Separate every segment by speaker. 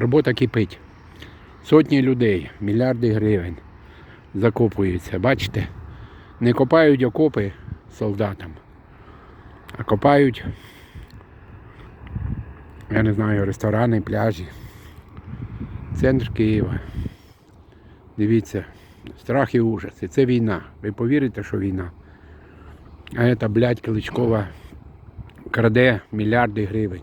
Speaker 1: Робота кипить. Сотні людей, мільярди гривень закопуються. Бачите? Не копають окопи солдатам, а копають, я не знаю, ресторани, пляжі. Центр Києва. Дивіться, страх і ужас. І це війна. Ви повірите, що війна? А ця, блядь, Кличкова краде мільярди гривень.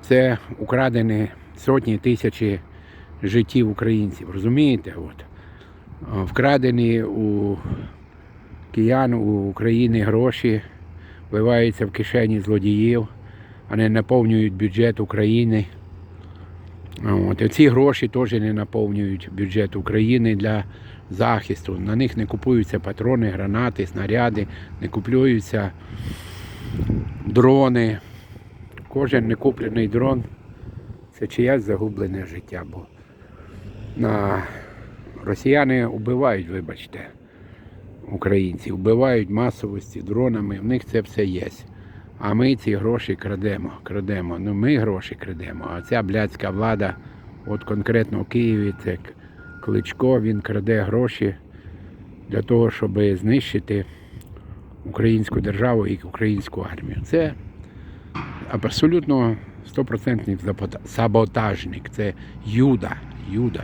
Speaker 1: Це украдені сотні тисячі життів українців. Розумієте? От. Вкрадені у киян у України гроші, вливаються в кишені злодіїв, вони наповнюють бюджет України. От. Ці гроші теж не наповнюють бюджет України для захисту. На них не купуються патрони, гранати, снаряди, не куплюються дрони. Кожен некуплений дрон це чиясь загублене життя. Бо на росіяни вбивають, вибачте, українців, вбивають масовості дронами, в них це все є. А ми ці гроші крадемо, крадемо. Ну ми гроші крадемо. А ця блядська влада, от конкретно в Києві, це Кличко, він краде гроші для того, щоб знищити українську державу і українську армію. Це абсолютно стопроцентний запота- саботажник. Це Юда. Юда.